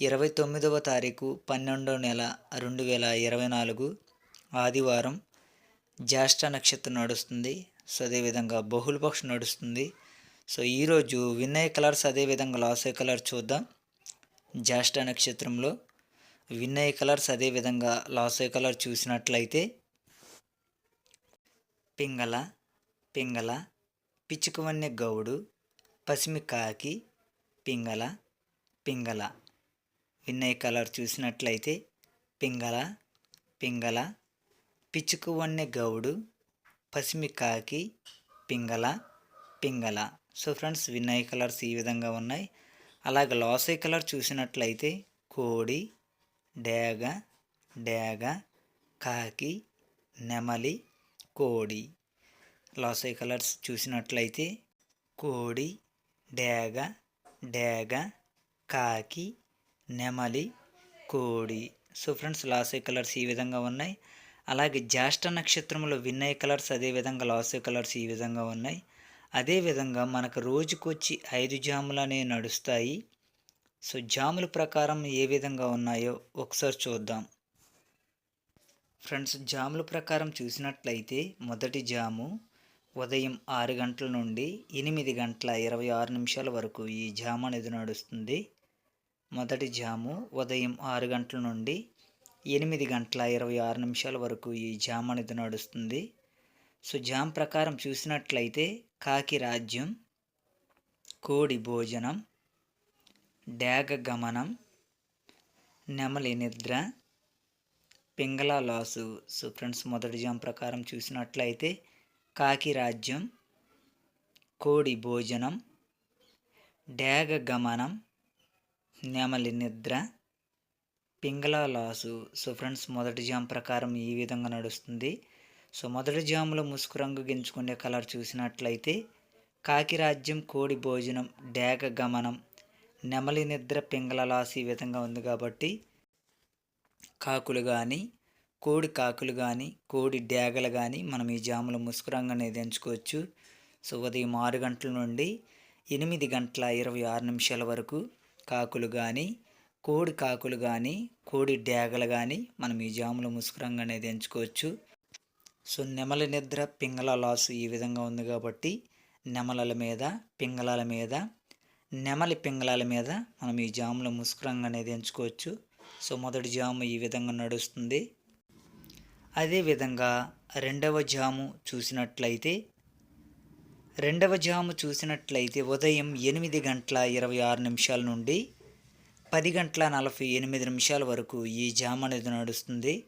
ఇరవై తొమ్మిదవ తారీఖు పన్నెండవ నెల రెండు వేల ఇరవై నాలుగు ఆదివారం జ్యేష్ఠ నక్షత్రం నడుస్తుంది. సో అదేవిధంగా బహుళపక్షం నడుస్తుంది. సో ఈరోజు వినయ్ కలర్స్ అదేవిధంగా లాసే కలర్ చూద్దాం. జ్యేష్ఠ నక్షత్రంలో వినయ్ కలర్స్ అదేవిధంగా లాసే కలర్ చూసినట్లయితే పింగళ పింగళ పిచ్చుకవన్నె గౌడు పసిమి కాకి పింగళ పింగళ. వినయ్ కలర్ చూసినట్లయితే పింగళ పింగళ పిచ్చుకు వన్నె గౌడు పసిమి కాకి పింగళ పింగళ. సో ఫ్రెండ్స్ వినయ్ కలర్స్ ఈ విధంగా ఉన్నాయి. అలాగే లాసై కలర్ చూసినట్లయితే కోడి డేగ డేగ కాకి నెమలి కోడి. లాసై కలర్స్ చూసినట్లయితే కోడి డేగ డేగ కాకి నెమలి కోడి. సో ఫ్రెండ్స్ లాసే కలర్స్ ఈ విధంగా ఉన్నాయి. అలాగే జ్యేష్ఠ నక్షత్రంలో విన్నయ్ కలర్స్ అదేవిధంగా లాసే కలర్స్ ఈ విధంగా ఉన్నాయి. అదేవిధంగా మనకు రోజుకొచ్చి ఐదు జాములు అనేవి నడుస్తాయి. సో జాముల ప్రకారం ఏ విధంగా ఉన్నాయో ఒకసారి చూద్దాం. ఫ్రెండ్స్ జాముల ప్రకారం చూసినట్లయితే మొదటి జాము ఉదయం ఆరు గంటల నుండి ఎనిమిది గంటల ఇరవై ఆరు నిమిషాల వరకు ఈ జాము అనేది నడుస్తుంది. మొదటి జాము ఉదయం ఆరు గంటల నుండి ఎనిమిది గంటల ఇరవై ఆరు నిమిషాల వరకు ఈ జామ్ అనేది నడుస్తుంది. సో జామ్ ప్రకారం చూసినట్లయితే కాకి రాజ్యం కోడి భోజనం డేగ గమనం నెమలి నిద్ర పింగళ లాసు. సో ఫ్రెండ్స్ మొదటి జామ్ ప్రకారం చూసినట్లయితే కాకి రాజ్యం కోడి భోజనం డేగ గమనం నెమలి నిద్ర పింగళ లాసు. సో ఫ్రెండ్స్ మొదటి జామ్ ప్రకారం ఈ విధంగా నడుస్తుంది. సో మొదటి జాములో ముసుగు రంగు గించుకునే కలర్ చూసినట్లయితే కాకి రాజ్యం కోడి భోజనం డేగ గమనం నెమలి నిద్ర పింగళ లాసు ఈ విధంగా ఉంది కాబట్టి కాకులు కానీ కోడి కాకులు కానీ కోడి డేగలు కానీ మనం ఈ జాములో ముసుగు రంగు అనేది ఎంచుకోవచ్చు. సో ఉదయం ఆరు గంటల నుండి ఎనిమిది గంటల ఇరవై ఆరు నిమిషాల వరకు కాకులు కానీ కోడి కాకులు కానీ కోడి డేగలు కానీ మనం ఈ జాములో ముసుగు అనేది ఎంచుకోవచ్చు సో నెమలి నిద్ర పింగళ లాసు ఈ విధంగా ఉంది కాబట్టి నెమలల మీద పింగళాల మీద నెమలి పింగళాల మీద మనం ఈ జాములో ముసుకురంగు అనేది ఎంచుకోవచ్చు సో మొదటి జాము ఈ విధంగా నడుస్తుంది. అదేవిధంగా రెండవ జాము చూసినట్లయితే రెండవ జాము చూసినట్లయితే ఉదయం ఎనిమిది గంటల ఇరవై ఆరు నిమిషాల నుండి పది గంటల నలభై ఎనిమిది నిమిషాల వరకు ఈ జాము అనేది నడుస్తుంది.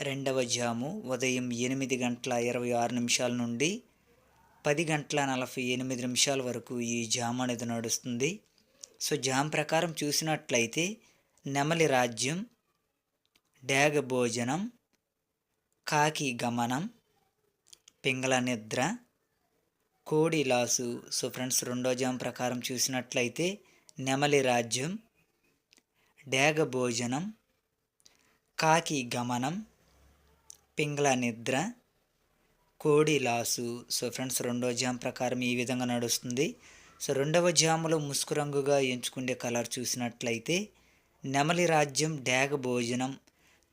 రెండవ జాము ఉదయం ఎనిమిది గంటల ఇరవై ఆరు నిమిషాల నుండి పది గంటల నలభై ఎనిమిది నిమిషాల వరకు ఈ జాము అనేది నడుస్తుంది. సో జామ్ ప్రకారం చూసినట్లయితే నెమలి రాజ్యం డేగ భోజనం కాకి గమనం పింగళ నిద్ర కోడి లాసు. సో ఫ్రెండ్స్ రెండో జామ్ ప్రకారం చూసినట్లయితే నెమలి రాజ్యం డేగ భోజనం కాకి గమనం పింగళ నిద్ర కోడి లాసు. సో ఫ్రెండ్స్ రెండో జామ్ ప్రకారం ఈ విధంగా నడుస్తుంది. సో రెండవ జాములో ముసుకు రంగుగా ఎంచుకునే కలర్ చూసినట్లయితే నెమలి రాజ్యం డేగ భోజనం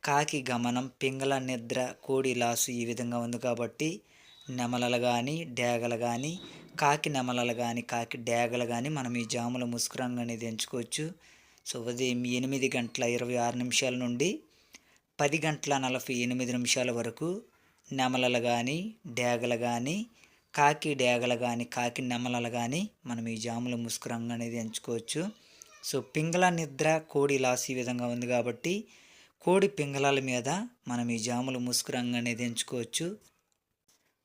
కాకి గమనం పింగళ నిద్ర కోడి లాసు ఈ విధంగా ఉంది కాబట్టి నెమలలు కానీ డేగలు కానీ కాకి నెమలలు కానీ కాకి డేగలు కానీ మనం ఈ జాముల ముసుగు రంగు అనేది ఎంచుకోవచ్చు. సో ఉదయం ఎనిమిది గంటల ఇరవై ఆరు నిమిషాల నుండి పది గంటల నలభై ఎనిమిది నిమిషాల వరకు నెమలలు కానీ డేగలు కానీ కాకి డేగలు కానీ కాకి నెమలలు కానీ మనం ఈ జాముల ముసుగు రంగు అనేది ఎంచుకోవచ్చు. సో పింగళ నిద్ర కోడి లాస్ ఈ విధంగా ఉంది కాబట్టి కోడి పింగళాల మీద మనం ఈ జాముల ముసుగు రంగు అనేది ఎంచుకోవచ్చు.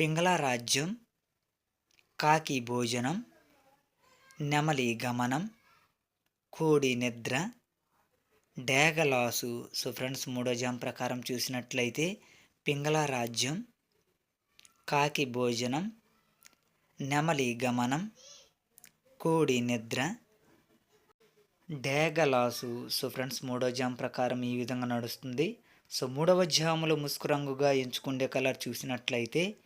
పింగళ రాజ్యం కాకి భోజనం నెమలి గమనం కోడి నిద్ర డేగలాసు. సో ఫ్రెండ్స్ మూడో జాం ప్రకారం చూసినట్లయితే పింగళ రాజ్యం కాకి భోజనం నెమలి గమనం కోడి నిద్ర డేగలాసు. సో ఫ్రెండ్స్ మూడో జామ్ ప్రకారం ఈ విధంగా నడుస్తుంది. సో మూడవ జాములు ముసుకు రంగుగా ఎంచుకునే కలర్ చూసినట్లయితే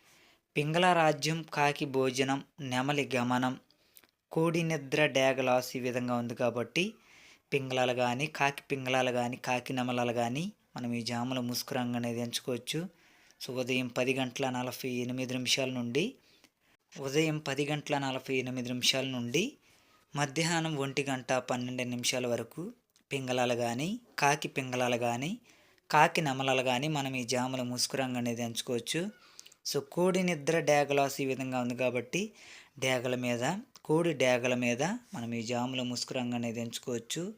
పింగళ రాజ్యం కాకి భోజనం నెమలి గమనం కోడి నిద్ర డేగలాస్ ఈ విధంగా ఉంది కాబట్టి పింగళాలు కానీ కాకి పింగళాలు కానీ కాకి నెమలాలు కానీ మనం ఈ జాముల ముసుకు రంగు అనేది ఎంచుకోవచ్చు. సో ఉదయం పది గంటల నలభై ఎనిమిది నిమిషాల నుండి ఉదయం పది గంటల నలభై ఎనిమిది నిమిషాల నుండి మధ్యాహ్నం ఒంటి గంట పన్నెండు నిమిషాల వరకు పింగళాలు కానీ కాకి పింగళాలు కానీ కాకి నెమలాలు కానీ మనం ఈ జాముల ముసుకు రంగు అనేది ఎంచుకోవచ్చు. సో కోడి నిద్ర డేగలాస్ ఈ విధంగా ఉంది కాబట్టి డేగల మీద కోడి డేగల మీద మనం ఈ జాములో ముసుగు రంగు అనేది ఎంచుకోవచ్చు.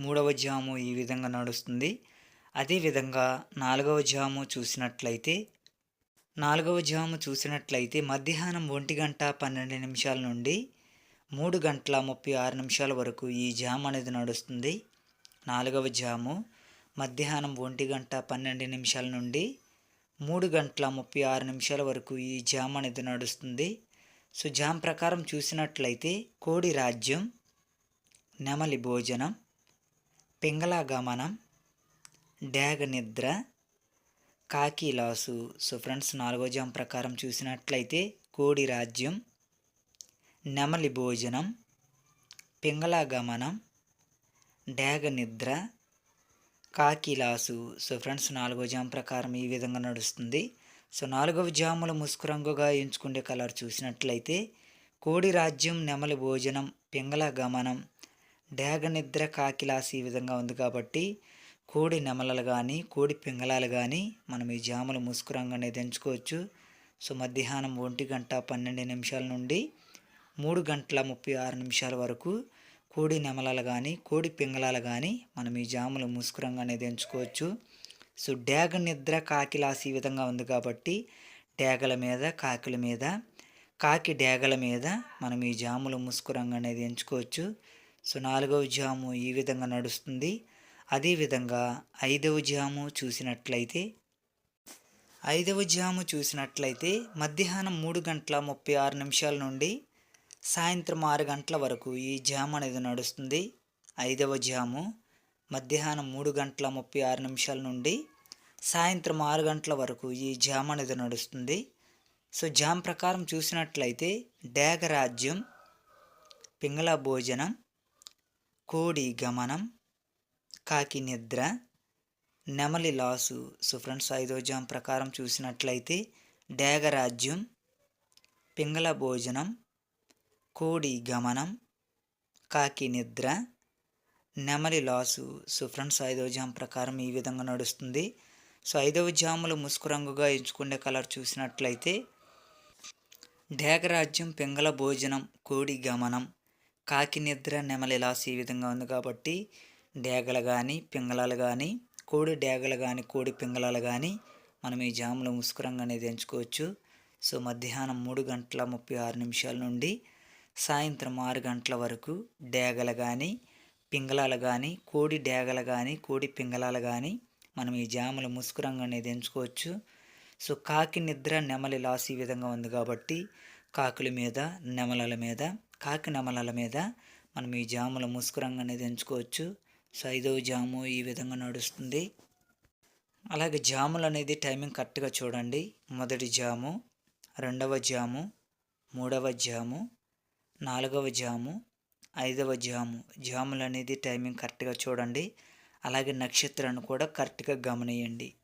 మూడవ జాము ఈ విధంగా నడుస్తుంది. అదేవిధంగా నాలుగవ జాము చూసినట్లయితే నాలుగవ జాము చూసినట్లయితే మధ్యాహ్నం ఒంటి గంట పన్నెండు నిమిషాల నుండి మూడు గంటల ముప్పై ఆరు నిమిషాల వరకు ఈ జామ్ అనేది నడుస్తుంది. నాలుగవ జాము మధ్యాహ్నం ఒంటి గంట పన్నెండు నిమిషాల నుండి మూడు గంటల ముప్పై ఆరు నిమిషాల వరకు ఈ జామ్ అనేది నడుస్తుంది. సో జామ్ ప్రకారం చూసినట్లయితే కోడి రాజ్యం నెమలి భోజనం పింగళ గమనం డ్యాగ నిద్ర కాకి లాసు. సో ఫ్రెండ్స్ నాలుగో జామ్ ప్రకారం చూసినట్లయితే కోడి రాజ్యం నెమలి భోజనం పింగళ గమనం డ్యాగ నిద్ర కాకిలాసు సో ఫ్రెండ్స్ నాలుగో జామ్ ప్రకారం ఈ విధంగా నడుస్తుంది. సో నాలుగవ జాముల ముసుకు రంగుగా ఎంచుకునే కలర్ చూసినట్లయితే కోడి రాజ్యం నెమలి భోజనం పింగళ గమనం డేగ నిద్ర కాకిలాస్ ఈ విధంగా ఉంది కాబట్టి కోడి నెమలలు కానీ కోడి పింగళాలు కానీ మనం ఈ జాముల ముసుకు రంగు అనేది ఎంచుకోవచ్చు. సో మధ్యాహ్నం ఒంటి గంట పన్నెండు నిమిషాల నుండి మూడు గంటల ముప్పై ఆరు నిమిషాల వరకు కోడి నెమలాలు కానీ కోడి పింగళాలు కానీ మనం ఈ జాములు ముస్కురంగా అనేది ఎంచుకోవచ్చు సో డేగ నిద్ర కాకిలాసి ఈ విధంగా ఉంది కాబట్టి డేగల మీద కాకిల మీద కాకి డేగల మీద మనం ఈ జాములు ముసుకురంగా అనేది ఎంచుకోవచ్చు సో నాలుగవ జాము ఈ విధంగా నడుస్తుంది. అదేవిధంగా ఐదవ జాము చూసినట్లయితే ఐదవ జాము చూసినట్లయితే మధ్యాహ్నం మూడు గంటల ముప్పై ఆరు నిమిషాల నుండి సాయంత్రం ఆరు గంటల వరకు ఈ జామ్ అనేది నడుస్తుంది. ఐదవ జాము. మధ్యాహ్నం మూడు గంటల ముప్పై ఆరు నిమిషాల నుండి సాయంత్రం ఆరు గంటల వరకు ఈ జామ్ అనేది నడుస్తుంది. సో జామ్ ప్రకారం చూసినట్లయితే డేగరాజ్యం పింగళ భోజనం కోడి గమనం కాకి నిద్ర నెమలి లాసు. సో ఫ్రెండ్స్ ఐదో జామ్ ప్రకారం చూసినట్లయితే డేగరాజ్యం పింగళ భోజనం కోడి గమనం కాకి నిద్ర నెమలి లాసు. సో ఫ్రెండ్స్ ఐదవ జామ్ ప్రకారం ఈ విధంగా నడుస్తుంది. సో ఐదవ జాములు ముసుకు రంగుగా ఎంచుకునే కలర్ చూసినట్లయితే డేగరాజ్యం పింగళ భోజనం కోడి గమనం కాకి నిద్ర నెమలి లాస్ ఈ విధంగా ఉంది కాబట్టి డేగలు కానీ పింగళాలు కానీ కోడి డేగలు కానీ కోడి పింగళాలు కానీ మనం ఈ జాములు ముసుకు రంగు అనేది ఎంచుకోవచ్చు. సో మధ్యాహ్నం మూడు గంటల ముప్పై ఆరు నిమిషాల నుండి సాయంత్రం ఆరు గంటల వరకు డేగలు కానీ పింగళాలు కానీ కోడి డేగలు కానీ కోడి పింగళాలు కానీ మనం ఈ జాముల ముసుగు రంగు అనేది ఎంచుకోవచ్చు. సో కాకి నిద్ర నెమలి లాస్ ఈ విధంగా ఉంది కాబట్టి కాకుల మీద నెమలల మీద కాకి నెమలల మీద మనం ఈ జాముల ముసుగు రంగు అనేది ఎంచుకోవచ్చు. సో ఐదవ జాము ఈ విధంగా నడుస్తుంది. అలాగే జాములు అనేది టైమింగ్ కరెక్ట్గా చూడండి. మొదటి జాము రెండవ జాము మూడవ జాము నాలుగవ జాము ఐదవ జాము. జాములు అనేది టైమింగ్ కరెక్ట్గా చూడండి. అలాగే నక్షత్రాన్ని కూడా కరెక్ట్గా గమనియండి.